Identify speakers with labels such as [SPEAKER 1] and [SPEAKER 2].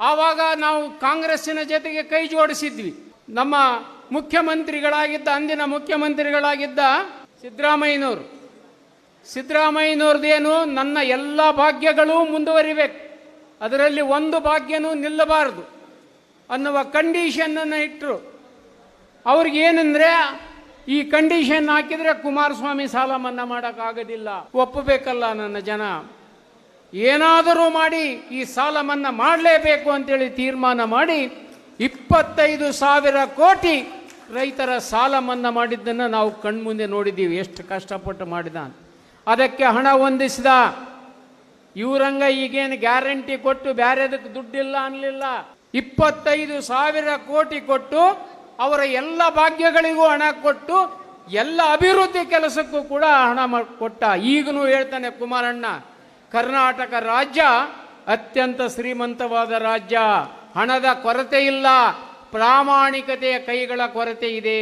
[SPEAKER 1] ಆವಾಗ ನಾವು ಕಾಂಗ್ರೆಸ್ಸಿನ ಜೊತೆಗೆ ಕೈ ಜೋಡಿಸಿದ್ವಿ. ನಮ್ಮ ಮುಖ್ಯಮಂತ್ರಿಗಳಾಗಿದ್ದ, ಅಂದಿನ ಮುಖ್ಯಮಂತ್ರಿಗಳಾಗಿದ್ದ ಸಿದ್ದರಾಮಯ್ಯನವರು. ಸಿದ್ದರಾಮಯ್ಯನವ್ರದ್ದೇನು, ನನ್ನ ಎಲ್ಲ ಭಾಗ್ಯಗಳು ಮುಂದುವರಿಬೇಕು ಅದರಲ್ಲಿ ಒಂದು ಭಾಗ್ಯನೂ ನಿಲ್ಲಬಾರದು ಅನ್ನುವ ಕಂಡೀಷನ್ನನ್ನು ಇಟ್ಟರು ಅವ್ರಿಗೆ ಏನಂದ್ರೆ ಈ ಕಂಡೀಷನ್ ಹಾಕಿದರೆ ಕುಮಾರಸ್ವಾಮಿ ಸಾಲ ಮನ್ನಾ ಮಾಡೋಕ್ಕಾಗೋದಿಲ್ಲ. ಒಪ್ಪಬೇಕಲ್ಲ ನನ್ನ ಜನ. ಏನಾದರೂ ಮಾಡಿ ಈ ಸಾಲ ಮನ್ನಾ ಮಾಡಲೇಬೇಕು ಅಂತೇಳಿ ತೀರ್ಮಾನ ಮಾಡಿ ಇಪ್ಪತ್ತೈದು ಸಾವಿರ ಕೋಟಿ ರೈತರ ಸಾಲ ಮನ್ನಾ ಮಾಡಿದ್ದನ್ನು ನಾವು ಕಣ್ಮುಂದೆ ನೋಡಿದ್ದೀವಿ. ಎಷ್ಟು ಕಷ್ಟಪಟ್ಟು ಮಾಡಿದ. ಅದಕ್ಕೆ ಹಣ ಹೊಂದಿಸಿದ ಇವರಂಗ ಈಗೇನು ಗ್ಯಾರಂಟಿ ಕೊಟ್ಟು ಬೇರೆದಕ್ಕೆ ದುಡ್ಡಿಲ್ಲ ಅನ್ನಲಿಲ್ಲ ಇಪ್ಪತ್ತೈದು ಸಾವಿರ ಕೋಟಿ ಕೊಟ್ಟು ಅವರ ಎಲ್ಲ ಭಾಗ್ಯಗಳಿಗೂ ಹಣ ಕೊಟ್ಟು ಎಲ್ಲ ಅಭಿವೃದ್ಧಿ ಕೆಲಸಕ್ಕೂ ಕೂಡ ಹಣ ಕೊಟ್ಟ. ಈಗಲೂ ಹೇಳ್ತಾನೆ ಕುಮಾರಣ್ಣ ಕರ್ನಾಟಕ ರಾಜ್ಯ ಅತ್ಯಂತ ಶ್ರೀಮಂತವಾದ ರಾಜ್ಯ. ಹಣದ ಕೊರತೆ ಇಲ್ಲ ಪ್ರಾಮಾಣಿಕತೆಯ ಕೈಗಳ ಕೊರತೆ ಇದೆ.